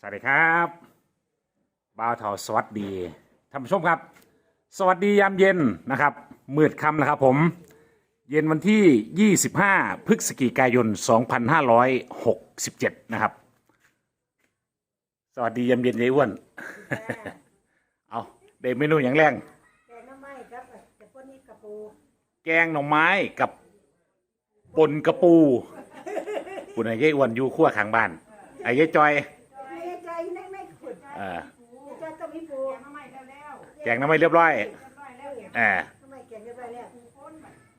สวัสดีครับบ่าวเทาสวัสดีท่านผู้ชมครับ สวัสดียามเย็นนะครับมืดค่ำนะครับผม เย็นวันที่ 25 พฤศจิกายน 2567 นะครับ สวัสดียามเย็นยายอ้วน เอาเดเมนูอย่างแรง แกงน้ำไม้ครับแต่พวกนี้กระปูแกงหน่อไม้กับปนกระปูคุณไอ้ยายอ้วนอยู่ขั้วข้างบ้านไอ้ยายจอย ไม่ใจไม่ไม่ขุด เออจะต้องมีปูน้ำไม้แล้วแกงหน้ำไม่เรียบร้อยเออน้ำไม้แกงเรียบร้อยแล้ว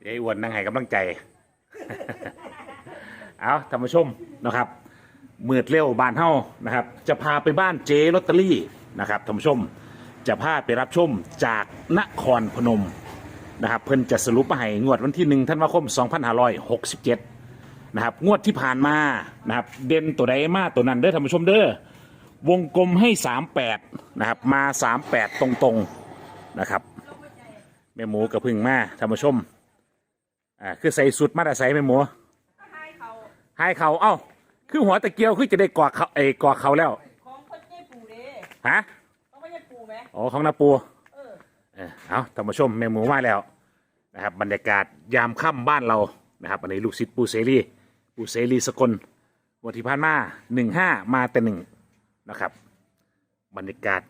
ยายอ้วนนั่งให้กำลังใจ เอาท่านผู้ชมนะครับมืดเร็วบานเฮานะครับ จะพาไปบ้านเจลอตเตอรี่นะครับท่านผู้ชม จะพาไปรับชมจากนครพนมนะครับเพิ่นจะสรุปมาให้งวดวันที่หนึ่งธันวาคม 2567 นะครับงวดที่ผ่านมานะครับเด่นตัวใดมาตัวนั้นเด้อท่านผู้ชมเด้อ วงกลมให้38นะครับ มา38ตรงๆนะครับแม่หมูกับพึ่งมาท่านผู้ชมอ่าคือใส่สุดมาแต่ใส่ไม่หมูให้เขาเอ้าคือหัวตะเกียวคือจะได้กอดเขาเอ้ยกอดเขาแล้วของพ่อเจ้ปูเด้ฮะของพ่อเจ้ปูไหมอ๋อของนาปูเออเออเอาท่านผู้ชมแม่หมูมาแล้วนะครับบรรยากาศยามค่ำบ้านเรานะครับอันนี้ลูกศิษย์ปูเสรีปูเสรีสกลวันที่ผ่านมาหนึ่งห้ามาแต่หนึ่ง นะครับ บรรยากาศ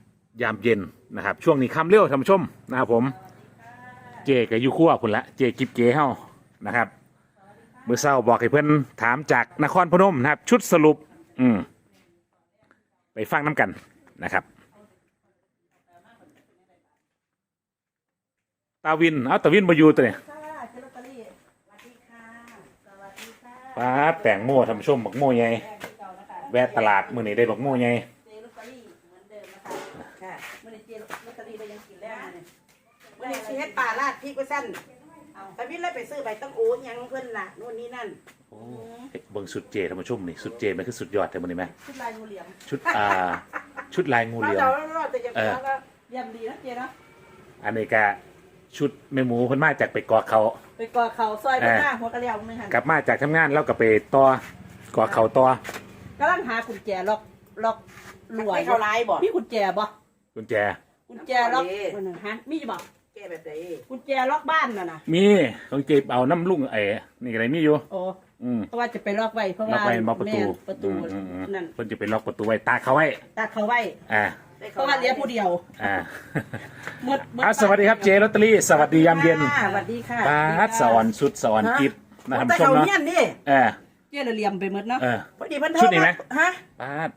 ยามเย็นนะครับ ช่วงนี้ค่ำเร็วท่านผู้ชมนะครับผม เจกับยูคั่วคุณละเจกิบเจเฮานะครับเมื่อเศร้าบอกให้เพื่อนถามจากนครพนมนะครับ ชุดสรุป อืมไปฟังน้ำกันนะครับ ตาวิน เอาตาวินมาอยู่ตัวเนี่ยค่ะเจลอตเตอรี่สวัสดีค่ะสวัสดีค่ะป้าดแต่งโม่ทำชมบักโม่ใหญ่ แวะตลาดมื้อนี้ได้บักโม่ใหญ่เจลอตเตอรี่เหมือนเดิมนะคะค่ะเมื่อนี้เจลอตเตอรี่เรายังกินแล้วเนี่ยวันนี้ชีเฮ็ดปลาลาดพริกไว้สั้นแต่พี่เลยไปซื้อใบตั้งโอ้ยังเพื่อนละนู่นนี่นั่นโอ้เฮ้ยเบิ่งสุดเจทำชมนี่สุดเจมันคือสุดยอดแต่มื้อนี้ไหมชุดลายงูเหลี่ยมชุดอ่าชุดลายงูเหลือมเราเราจะยังเออแล้วเยี่ยมดีนะเจเนาะอันนี้ก็ชุดแม่หมูเพิ่นมาจากไปกอดเขา ไปกอดเข่าซอยไปหน้าหัวกระเลียวมือหันกลับมาจากทำงานแล้วก็ไปต่อก่อเขาต่อ กำลังหากุญแจล็อกล็อกรวยไม่เข้าร้ายบ่มีกุญแจบ่กุญแจ กุญแจล็อกมันฮะมีจะบอกแกแบบไหนกุญแจล็อกบ้านน่ะนะมีของเจเอาน้ำลุงไอ้นี่อะไรมีอยู่โอ้อืมเพราะว่าจะไปล็อกไว้เพราะล็อว่ากไว้ล็อกประตูแม่ประตูอืมอืมนั่นเพิ่นจะไปล็อกประตูไว้ตาเขาไว้ตัดเขาไว้อ่าเพราะว่าเหลี้ยผู้เดียวอ่าหมดหมดอะสวัสดีครับเจลอตเตอรี่สวัสดียามเย็นสวัสดีค่ะปาดสวรรค์สุดสวรรค์กิฟนะท่านแต่ผู้ชมเขาเนาะเนียนนี่เออ เจ้าเหลี่ยมไปหมดเนาะเออ พอดีเพิ่นโทชุรดนี้ไหมฮะปาด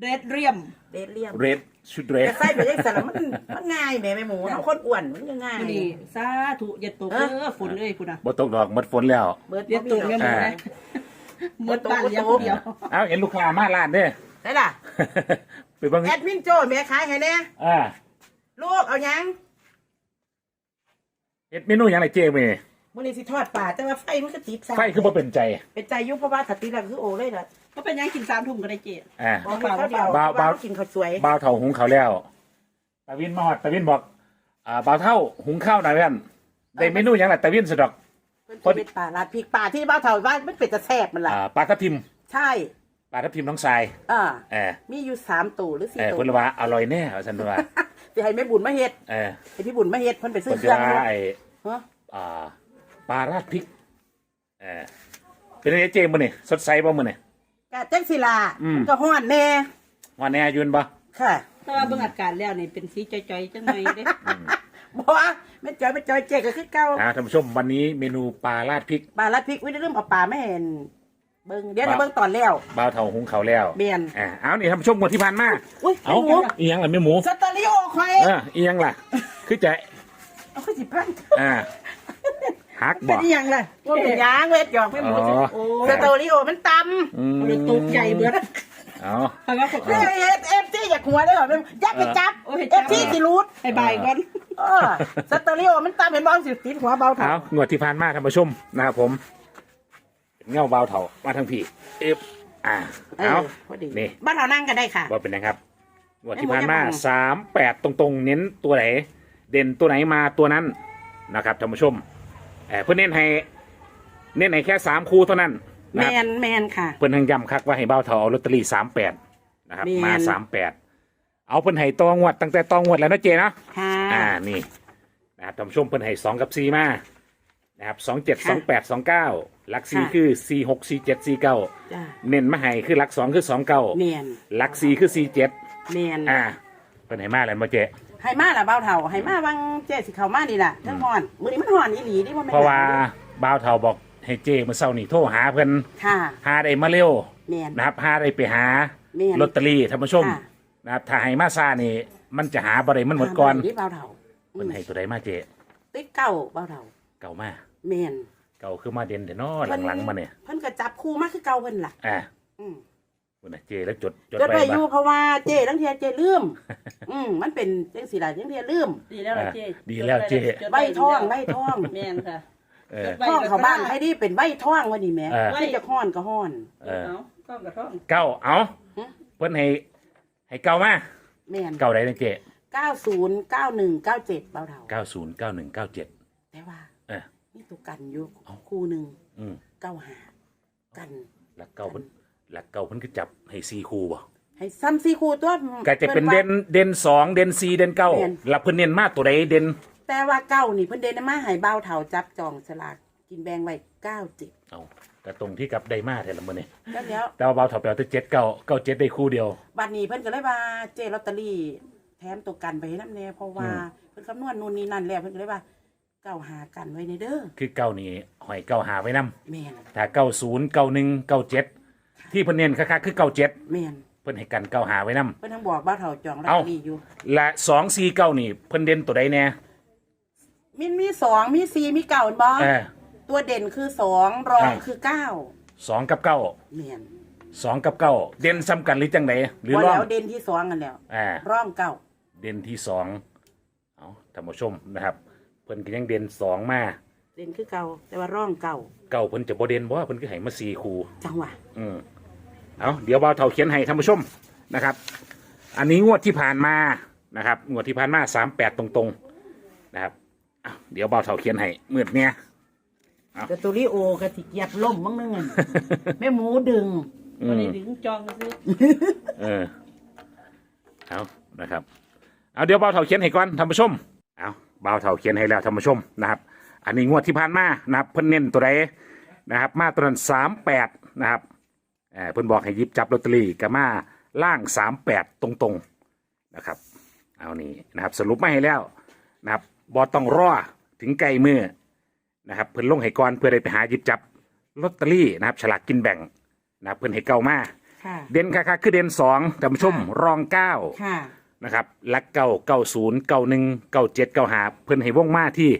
เรดเรียม เดดเลี่ยมเรดชุดเรด แต่ใส่ไปยังสารมันมันง่ายแหม่แม่หมูเอาคนอ้วนมันก็ง่าย นี่สาธุอย่าตกเด้อฝนเอ้ยคุณน่ะบ่ตกดอกหมดฝนแล้ว เบิดอย่าตกเนี่ยหมดนะหมดบ้านเหลี้ยผู้เดียวเอาเห็นลูกค้ามาร้านเด้อได้ล่ะ ไปเบิ่งแอดมินโจแม่ขายให้แน่อ่าลูกเอายังเฮ็ดเมนูหยังไงเจมื้อนี้ มื้อนี้สิทอดปลาแต่ว่าไฟมันก็ติดซะไฟคือบ่เป็นใจ เป็นใจอยุเพราะว่าถ้าติดแล้วคือโอเลยล่ะก็เป็นยังกินสามทุ่มก็ได้เจ๊ อ่า บ่มีข้าวเดียวบ่าวบ่าว กินข้าวสวยบ่าวเฒ่าหุงข้าวแล้วตาวินมาฮอดตาวินบอก อ่าบ่าวเฒ่าหุงข้าวหน่อยเพื่อนได้เมนูหยังล่ะตาวินสะดอก เพิ่นเป็นปลาลาดพริกปลาที่บ้านเฒ่าบ้านมันเป็นตะแซ่บมันล่ะ อ่าปลาทับทิมใช่ปลาทับทิมน้องทรายอ่าเออมีอยู่สามตู้หรือสี่เออตู้เพิ่นว่าอร่อยแน่ว่าซั่นเพิ่นว่าสิให้แม่บุญมาเฮ็ดเออให้พี่บุญมาเฮ็ดเพิ่นไปซื้เพิ่อนเครื่องจะว่ามาไอ้ฮะอ่า ปลาราดพริกเออเป็นไงเจมื้อนี่สดใสบ่มื้อนี่กะจังสิล่ะอืมมันก็ฮ้อนแน่ว่าแน่ยืนบ่ค่ะแต่ว่าเบิ่งอาการแล้วนี่เป็นสีจ่อยๆจังไงเด้ บ่ว่าแม่จอยแม่จอยเจ๊ก็คือเก่าอ่าท่านผู้ชมวันนี้เมนูปลาราดพริกปลาลาดพริกวิได้ลืมเอาปลาไม่เห็น เบิ่งเดี๋ยวปลาเดี๋ยวเบิ่งตอนแล้ว บ่าวเฒ่าหุงข้าวแล้วเบียน อ่าเอานี่ท่านผู้ชมงวดที่ผ่านมาอุ้ยเอาแม่หมูอีหยังล่ะแม่หมูสตอริโอคอยเอออีหยังล่ะ คือจะเอาคือสิพันอ่า ฮักเป็บ่นอีหยังล่ะว่าเป็นหยางเวทหยอกไม่หมูอ๋อโอ้สตอริโอมันตอืมเลยตกใจเบิดเอาเพราะว่าเขาำนี่เอฟเอฟซีอยากหัวได้หรอไม่ยับไปจับโอ้ยเอฟซีสิรูดให้บายก่อนเออสตอริโอมันตำเห็นบอลสิติดหัวเบาเถาเอางวดที่ผ่านมาท่านผู้ชมนะครับผมเป็นเงาบ่าวเฒ่ามาทางพี่เอฟอ่าเอาพอดีนี่ บ้านเรานั่งกันได้ค่ะ ว่าเป็นนะครับงวดที่ผ่านมาให้หมดยัง สามแปดตรงๆ เน้นตัวไหน เด่นตัวไหนมาตัวนั้นนะครับท่านผู้ชม เออเพื่อนเน้นให้ เน้นให้แค่สามคู่เท่านั้นแมนะครับนแมนค่ะ เพื่อนทางย้ำคักว่าให้บ่าวเฒ่าเอาลอตเตอรี่สามแปดนะครับแม่น มาสามแปดเอาเพิ่นให้ตองวดตั้งแต่ตองวดแล้วเนาะเจเนาะค่ะ อ่านี่นะครับท่านผู้ชมเพิ่นให้สองกับสี่มานะครับสองเจ็ดสองแปดสองเก้าหลักสี่ค่ะ คือสี่หกสี่เจ็ดสี่เก้าจ้าเน้นมาให้คือหลักสองคือสองเก้าเมียนหลักสี่คือสี่เจ็ดเมียนอ่าเพิ่นให้มาแล้วมาเจ ให้มาล่ะเบาเท่าให้มาวังเจ๊สิเข้ามานี่ล่ะทั้งฮ้อนมื้อนี้มันฮ้อนอีหลีนี่บ่แม่นเพราะว่าบ่าวเฒ่าบอกให้เจเมื่อเช้านี่โทรหาเพิ่นค่ะหาได้มาเร็วเมียนนะครับหาได้ไปหาแม่นลอตเตอรี่ท่านผู้ชมค่ะ นะครับถ้าให้มาซานี่ มันจะหาบ่ได้มันหมดก่อนที่เบาเท่าเพิ่นให้ตัวใดมาเจติ๊กเก้าเบาเท่าเก่ามาเมียนเก่าคือมาเด่นแต่นอหลังๆมาเนี่ยเพิ่นก็จับคู่มาคือเก่าเพิ่นล่ะ อ่าอืม คุณน่ะเจแล้วจดจดจดไว้ไว้อบ่ยู่เพราะว่าเจ๊ลังเทียเจ๊ลืม อืมมันเป็นจังสีล่ะจังเทียลืมดีแล้วล่ะเจ๊ดีแล้วเจจดใบไว้ท่องดีใบแล้วท่องแม่นค่ะ เออใบท่องเขาบ้านให้ดีเป็นใบท่องวันนี้แหม่เออที่จะฮ้อนก็ฮ้อน เออ เอาก้องกับท่องเก้าเอาฮะเพิ่นให้ให้เก้ามาแม่นเก้าใดนะเจเก้าศูนย์เก้าหนึ่งเก้าเจ็ดเบาเท่าเก้าศูนย์เก้าหนึ่งเก้าเจ็ด แต่ว่าเออมีตัวกันอยู่เอาคู่หนึ่งอืมเก้าหากันหลักเก้าเพิ่น หลักเก้าเพิ่นก็จับให้สี่คู่บ่ให้ซ้ำซีคู่ตัวก็จะเป็นว่าเด่นเด่นสองเด่นสี่เด่นเก้าแม่นแล้วเพิ่นเน้นมากตัวใดเด่นแต่ว่าเก้านี่เพิ่นเดนมาให้เบาเท่าจับจองสลากกินแบงไว้เก้าเจ็ดเอาแต่ตรงที่กับได้มาแท้ละมื้อนี้แล้วเดี๋ยวแต่ว่าเบาเถาไปเอาแต่เจ็ดเก้าเก้าเจ็ดได้คู่เดียวบัดนี้เพิ่นก็เลยว่าเจลอตเตอรี่แถมตัวกันไปให้น้ำแน่เพราะว่าอืมเพิ่นคำนวณนู่นนี่นั่นแล้วเพิ่นก็เลยว่าเก้าหากันไว้ในเด้อคือเก้านี่หอยเก้าหาไว้นํแม่นถ้าเก้าศูนย์เก้าหนึ่งเก้าเจ็ด ที่เพิ่นเน้นคักๆคือเก้าเจ็ดแม่นเพิ่นให้กันเก้าหาไว้นํ เพิ่นทั้งบอกบ้าวเฒ่าจองลอตเอ้าเตอรี่อยู่ และสองสี่เก้านี่เพิ่นเด่นตัวใดแน่มีมีสองมีสี่มีเก้าเห็นบ่เออ ตัวเด่นคือสองรองอ่าคือเก้าสองกับเก้าแม่นสองกับเก้าเด่นซ้ำกันหรือจังไดหรือพอร่อง แล้วเด่นที่สองกันแล้วอ่า ร่องเก้าเด่นที่สองเอาท่านผู้ชมนะครับ เพิ่นก็ยังเด่นสองมา เด่นคือเก้าแต่ว่าร่องเก้าเก้าเพิ่นจะบ่เด่นบ่ว่าเพิ่นก็ให้มาสี่คู่ จังหวะอืมเอาเดี๋ยวเบาเท่าเขียนให้ท่านผู้ชมนะครับ อันนี้งวดที่ผ่านมานะครับ งวดที่ผ่านมาสามแปดตรงๆนะครับเอาเดี๋ยวเบาเท่าเขียนให้มืดเนี่ย แต่ตัวลิโอกะสิเกียบล่มมั้งนึงอะ แม่หมูดึงอืวันมนี้ถึงจองซื้อเออเอานะครับ เอาเดี๋ยวเบาเท่าเขียนให้ก่อนท่านผู้ชมเอาเบาเท่าเขียนให้แล้วท่านผู้ชมนะครับ อันนี้งวดที่ผ่านมานะครับเพิ่นเน้นตัวใดนะครับ มาตัวนั้นสามแปดนะครับเออเพิ่นบอกให้หยิบจับลอตเตอรี่กับมาล่างสามแปดตรงๆนะครับเอานี่นะครับสรุปมาให้แล้วนะครับบอต้องรอถึงไกลมือนะครับเพิ่นลงให้ก่อนเพื่อได้ไปหาหยิบจับลอตเตอรี่นะครับฉลากกินแบ่งนะครับเพิ่นให้เก่ามาค่ะ เด่นค่ะคือเด่นสองท่านผู้ชมค่ะ รองเก้า ค่ะ นะครับลักเก้าเก้าศูนย์เก้าหนึ่งเก้าเจ็ดเก้าหาเพิ่นให้วงมาที่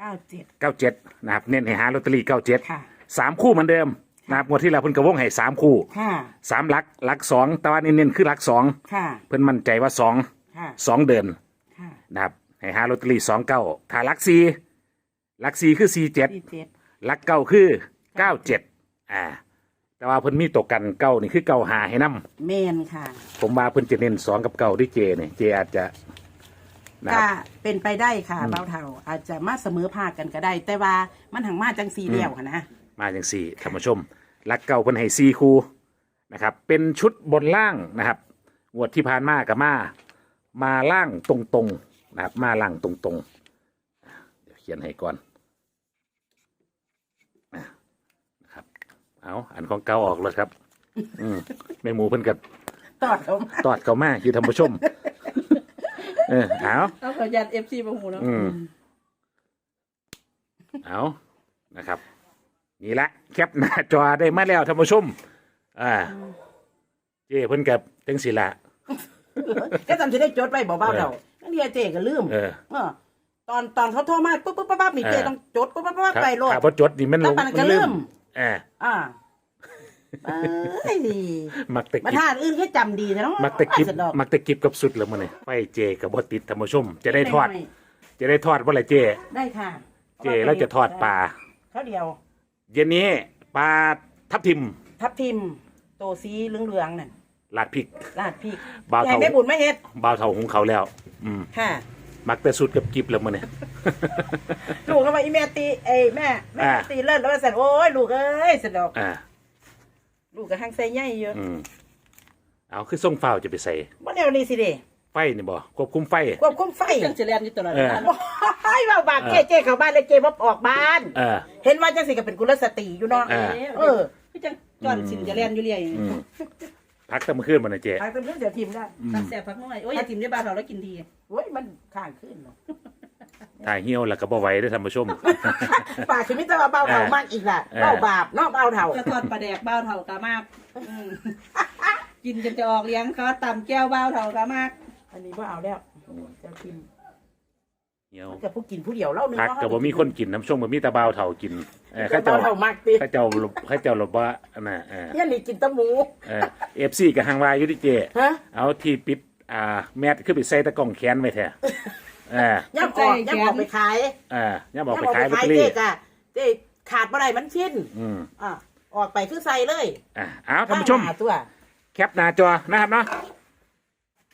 เก้าเจ็ด เก้าเจ็ดนะครับเน้นให้หาลอตเตอรี่เก้าเจ็ดค่ะ สามคู่เหมือนเดิมนะครับงวดที่แล้วเพิ่นก็วงให้สามคู่ค่ะ สามลักลักสองแต่ว่าเน้นๆคือลักสองค่ะ เพิ่นมั่นใจว่าสองค่ะ สองเดินค่ะนะครับให้หาลอตเตอรี่สองเก้าถ้าลักสี่ลักสี่คือสี่เจ็ดที่เจ็ดลักเก้าคือเก้าเจ็ดอ่าแต่ว่าเพิ่นมีตกกันเก้านี่คือเก้าหาให้นํ เมนค่ะ ผมว่าเพิ่นจะเน้นสองกับเก่าด้วยเจเนี่ยเจอาจจะ นะคก็รับ เป็นไปได้ค่ะอืมเบาเท่าอาจจะมาเสมอภาคกันก็ได้ แต่ว่ามันหังมาจังสีเดียวค่ะนะ มาอย่างสี่ท่านผู้ชมลักเก่าเพิ่นให้ซีคูนะครับ เป็นชุดบนล่างนะครับงวดที่ผ่านมากับมา มาล่างตรงๆนะครับ มาล่างตรงๆอะเดี๋ยวเขียนให้ก่อนอะนะครับ เอาอันของเก่าออกแล้วครับ อืมแม่หมูเพิ่นกับ ตอดเขามา ตอดเขามาคือท่านผู้ชม เออเอาเอาขอยันเอฟซีบางหูเนาะอืมเอานะครับ นี่ละแคปหน้าจอได้มาแล้วท่านผู้ชมอ่า เจ้เพิ่นกับจังสิละก็จำจะได้จดไว้บอกเบาเท่านั่นเดียเจก็ลืมเออเออตอนตอนเขาโทรมาปุ๊บปุ๊บปั๊บปั๊บนี่เจเออต้องจดปุ๊บปุ๊บปั๊บถ้าไปโลดถ้าพอจดนี่มันลแล้วงมันก็มันลืลืมมอ่าอ่า เอ้ยมักตะมากิบท่านอื่นแค่จำดีแต่น้องมักตะกิบสุดดอกมักตะกิบกับสุดแล้วมันนี่ไฟเจกับบติดท่านผู้ชม จะได้ทอดไม่จะได้ทอดว่าอะไรเจ ได้ค่ะเจแล้วจะทอดปลาเขาเดียว เย็นนี้ปลาทับทิมทับทิมโตสีเหลืองๆนั่นลาดพริกลาดพริกบ่าวใหญ่เฒ่าแม่บุญไม่เฮ็ดบ่าวเท่าของเขาแล้ว อืมค่ะมักแต่สุดกับกิบแล้วมันนี่ลูกก็มาอีแม่ตีเอ้ยแม่แม่อ่า ตีเลิศแล้วว่าสันโอ้ยลูกเอ้ยสันดอก อ่า ลูกก็หังใส่ใหญ่เยอะอืมเอาคือส่งเฝ้าจะไปใส่บ่แนวนี้สิเด้ไฟนี่บ่ควบคุมไฟ ควบคุมไฟจังสิแลนอยู่ตลอดเออเวลาว้ายว่าบาปเจ๊เจ๊เข้าบ้านเลยเจ๊บ่ออกบ้าน เออ เห็นว่าจังสิก็เป็นกุลสตรีอยู่เนาะเออ เออคือจังจอนสินจะแลนอยู่เรื่อยอืมพักแตั้งมื่อคืนมานะเจ๊ทางตำรวจเดี๋ยวทีมได้ อืมพักแสบพักน้อยโอ้ยอย่าทิมได้บ้านเราแล้วกินดีโอ้ยมันข้างขึ้นเนาะ ถ่ายเหี่ยวแล้วก็บ่ไหวได้อท่านผู้ชม ปากคือมิตรว่าเบาเท่ามากอีกล่ะเออ เบาบาปเนาะเบาเท่ากระทอดปลาแดกบ้าวเท่ากะมากอืมกินจนจะออกเลี้ยงเขาตำแก้วบ้าวเท่ากะมาก อันนี้ว่าเอาแล้วเจะกินเหี่ยวจะผู้กินผู้เดียวเล่านึงพักก็บ่มีคนกินน้ำชมบ่มีแตะบ่าวเฒ่ากินเออข้าเข้าเจ้าเจ้าเท่ามากติเข้าเจ้าเข้าเจ้าหลบว่าอันน่ะเออเนี่ยนี่กินแตะหมูเออ FC ก็หังว่าอยู่ที่เจ๊ฮะเอาที่ปิดอ่าแมสคือไปใส่ตะกร้องแขนไว้แท้ เออย่ำออกย่ำออกไปขายเออย่าบอกไปย่ำออกขายไปลอตขายเตอรี่เจ๊จ้ะเจ๊ขาดบ่ได้มันชิ้นอืมอะออกไปคือใส่เลยอะเอาท่านผู้ชมหตัวแคปหน้าจอนะครับเนาะ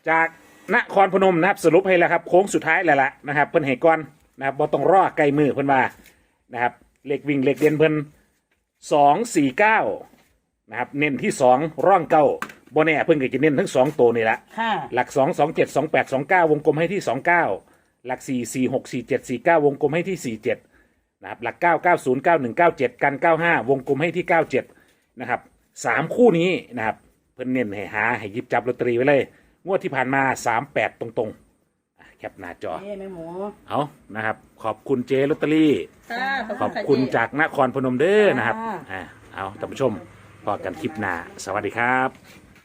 จากนครพนมนะครับสรุปให้แล้วครับโค้งสุดท้ายแล้วล่ะนะครับเพิ่นให้ก่อนนะครับบ่ต้องรอไกลมือเพิ่นว่านะครับเลขวิ่งเลขเด่นเพิ่นสองสี่เก้านะครับเน้นที่สองร่องเก้าบ่แน่เพิ่นก็จะเน้นทั้งสองตัวนี่ละค่ะหลักสองสองเจ็ดสองแปดสองเก้าวงกลมให้ที่สองเก้า หลักสี่สี่หกสี่เจ็ดสี่เก้าวงกลมให้ที่สี่เจ็ดนะครับหลักเก้าเก้าศูนย์เก้าหนึ่งเก้าเจ็ดกันเก้าห้าวงกลมให้ที่เก้าเจ็ดนะครับสามคู่นี้นะครับเพิ่นเน้นให้หาให้หยิบจับลอตเตอรี่ไว้เลย งวดที่ผ่านมาสามแปดตรงๆอะแคปหน้าจอ เอ้แม่หมูเอานะครับ ขอบคุณเจลอตเตอรี่ ค่ะขอบะคุณเจ๊ จากนครพนมเด้อนะครับอ่าเอาท่านผู้ชมพอกันคลิปหน้า สวัสดีครับ